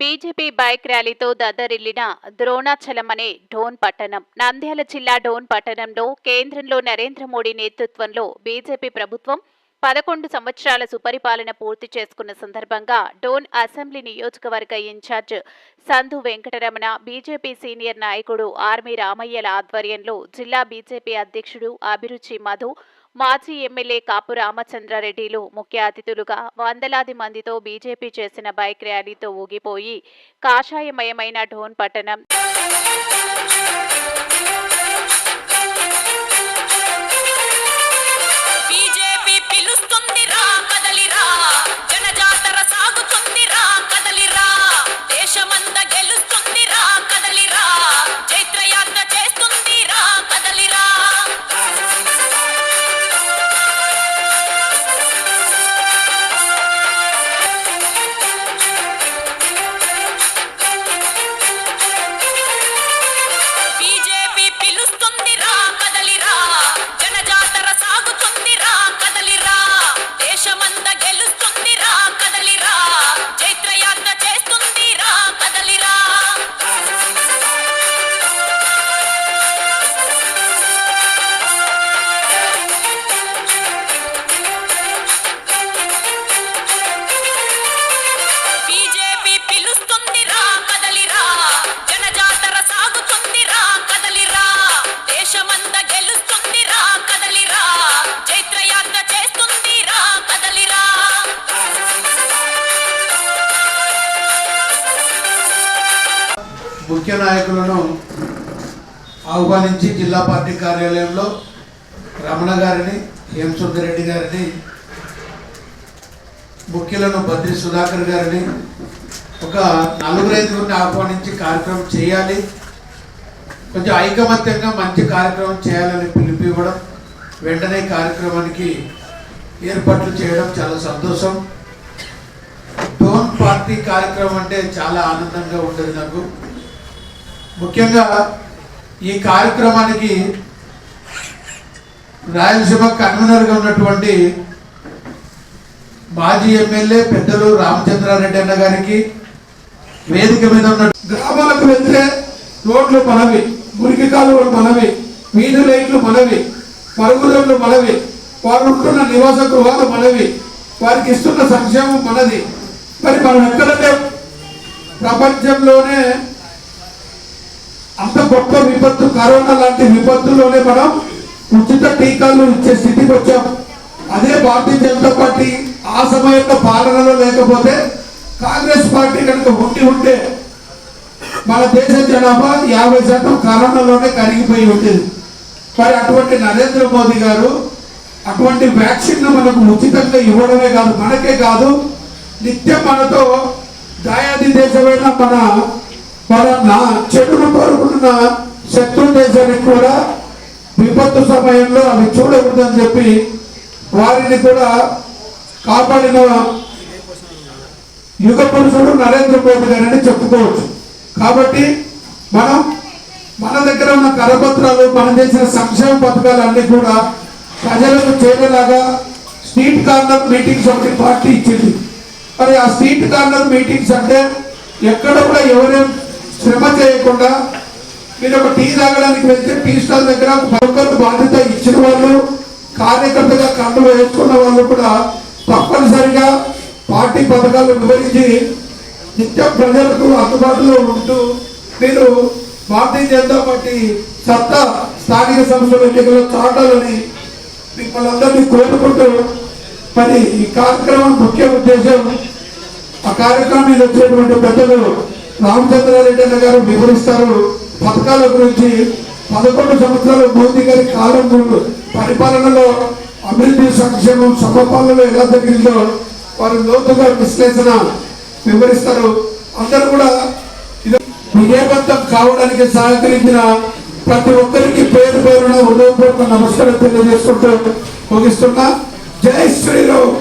BJP bike ర్యాలీతో దద్దరిల్లిన ద్రోణాచలం అనే డోన్ పట్టణం. నంద్యాల జిల్లా డోన్ పట్టణంలో కేంద్రంలో నరేంద్ర మోడీ నేతృత్వంలో బీజేపీ ప్రభుత్వం పదకొండు సంవత్సరాల సుపరిపాలన పూర్తి చేసుకున్న సందర్భంగా డోన్ అసెంబ్లీ నియోజకవర్గ in charge Sandhu Venkataramana BJP senior నాయకుడు ఆర్మీ రామయ్యల ఆధ్వర్యంలో జిల్లా బీజేపీ అధ్యక్షుడు అభిరుచి మధు మాజీ ఎమ్మెల్యే కాపు రామచంద్రారెడ్డిలు ముఖ్య అతిథులుగా వందలాది మందితో బీజేపీ చేసిన బైక్ ర్యాలీతో ఊగిపోయి కాషాయమయమైన డోన్ పట్టణం. ముఖ్య నాయకులను ఆహ్వానించి జిల్లా పార్టీ కార్యాలయంలో రమణ గారిని హేమసుందర్ రెడ్డి గారిని ముఖ్యులను బద్రి సుధాకర్ గారిని ఒక నలుగురు ఐదుగురిని ఆహ్వానించి కార్యక్రమం చేయాలి. కొంచెం ఐకమత్యంగా మంచి కార్యక్రమం చేయాలని పిలిపివ్వడం ఇవ్వడం వెంటనే కార్యక్రమానికి ఏర్పాట్లు చేయడం చాలా సంతోషం. డోన్ పార్టీ కార్యక్రమం అంటే చాలా ఆనందంగా ఉంటుంది నాకు. ముఖ్యంగా ఈ కార్యక్రమానికి రాయలసీమ కన్వీనర్గా ఉన్నటువంటి మాజీ ఎమ్మెల్యే పెద్దలు రామచంద్రారెడ్డి అన్న గారికి వేదిక మీద ఉన్న గ్రామాలకు వెళ్తే రోడ్లు మనవి మురికి కాలువలు మనవి వీధి లైట్లు మనవి మరుగుదొడ్లు మనవి వారు ఉంటున్న నివాస గృహాలు మనవి వారికి ఇస్తున్న సంక్షేమం మనది. మరి మనం ఎక్కడంటే ప్రపంచంలోనే గొప్ప విపత్తు కరోనా లాంటి విపత్తులోనే మనం ఉచిత టీకాలు ఇచ్చే స్థితికి వచ్చాం. అదే భారతీయ జనతా పార్టీ ఆ సమయంలో పాలనలో లేకపోతే కాంగ్రెస్ పార్టీ కనుక ఉండి ఉంటే మన దేశ జనాభా యాభై శాతం కరోనాలోనే కరిగిపోయి ఉండేది. మరి అటువంటి నరేంద్ర మోదీ గారు అటువంటి వ్యాక్సిన్ మనకు ఉచితంగా ఇవ్వడమే కాదు మనకే కాదు నిత్యం మనతో దాయాది దేశమైన మన మన నా చెడును పరుగు శత్రు దేశానికి కూడా విపత్తు సమయంలో అవి చూడకూడదని చెప్పి వారిని కూడా కాపాడిన యుగ పురుషుడు నరేంద్ర మోదీ గారని చెప్పుకోవచ్చు. కాబట్టి మనం మన దగ్గర ఉన్న కరపత్రాలు మనం చేసిన సంక్షేమ పథకాలు అన్ని కూడా ప్రజలకు చేరేలాగా స్ట్రీట్ కార్నర్ మీటింగ్స్ ఒకటి పార్టీ ఇచ్చింది. మరి ఆ స్ట్రీట్ కార్నర్ మీటింగ్స్ అంటే ఎక్కడ కూడా ఎవరేం శ్రమ చేయకుండా మీరు ఒక టీ తాగడానికి వెళ్తే టీ స్టాల్ దగ్గర ఒకరు బాధ్యత ఇచ్చిన వాళ్ళు కార్యకర్తగా కండు వేసుకున్న వాళ్ళు కూడా తప్పనిసరిగా పార్టీ పథకాలు వివరించి నిత్యం ప్రజలకు అందుబాటులో ఉంటూ మీరు భారతీయ జనతా పార్టీ సత్తా స్థానిక సంస్థల ఎన్నికల్లో చాటాలని మిమ్మల్ని అందరినీ కోరుకుంటూ మరి ఈ కార్యక్రమం ముఖ్య ఉద్దేశం ఆ కార్యక్రమం మీద వచ్చినటువంటి పెద్దలు రామచంద్రారెడ్డి అన్న గారు వివరిస్తారు. పథకాల గురించి పదకొండు సంవత్సరాలు మోదీ గారి కాలం ముందు పరిపాలనలో అభివృద్ధి సంక్షేమం సమపాలనలో ఎలా జరిగిందో వారు లోతుగా విశ్లేషణ వివరిస్తారు. అందరూ కూడా ఇది విజయవంతం కావడానికి సహకరించిన ప్రతి ఒక్కరికి పేరు పేరున ఉదయపూర్వక నమస్కారం తెలియజేసుకుంటూ ముగిస్తున్నా. జై శ్రీరామ్!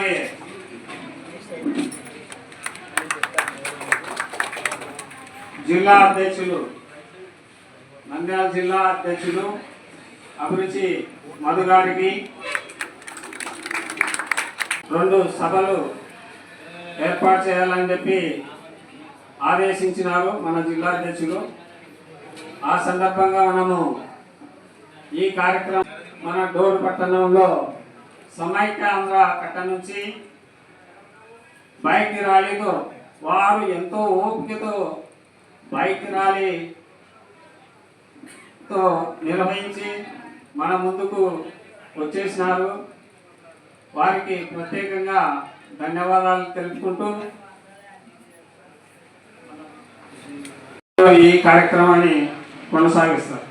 ఉండాలి జిల్లా అధ్యక్షులు నంద్యాల జిల్లా అధ్యక్షులు అభిరుచి మధు గారికి రెండు సభలు ఏర్పాటు చేయాలని చెప్పి ఆదేశించినారు మన జిల్లా అధ్యక్షులు. ఆ సందర్భంగా మనము ఈ కార్యక్రమం మన డోర్ పట్టణంలో సమైక్య ఆంధ్ర కట్ట నుంచి బైక్ ర్యాలీతో వారు ఎంతో ఓపికతో బైక్ ర్యాలీతో నిర్వహించి మన ముందుకు వచ్చేసినారు. వారికి ప్రత్యేకంగా ధన్యవాదాలు తెలుపుకుంటూ ఈ కార్యక్రమాన్ని కొనసాగిస్తారు.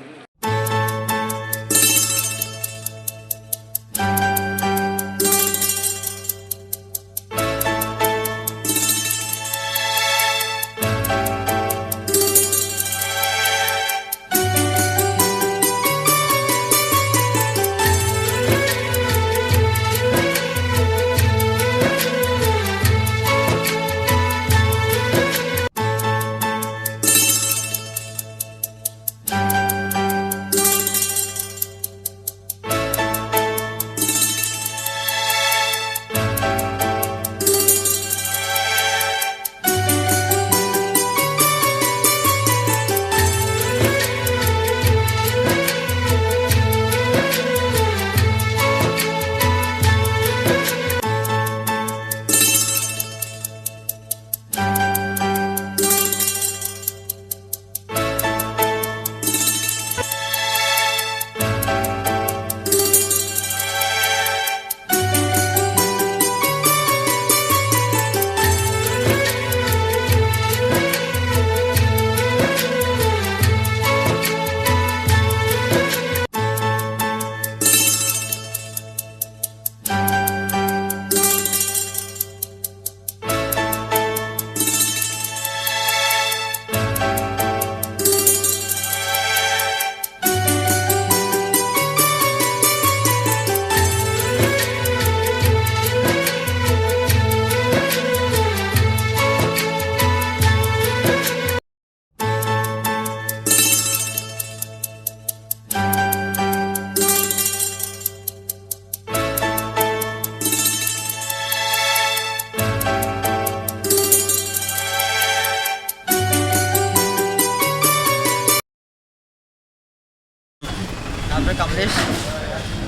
పేరు కమలేష్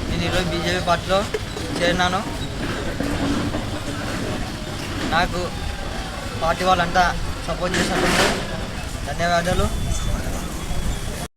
నేను ఈరోజు బీజేపీ పార్టీలో చేరినాను. నాకు పార్టీ వాళ్ళంతా సపోర్ట్ చేసినందుకు ధన్యవాదాలు.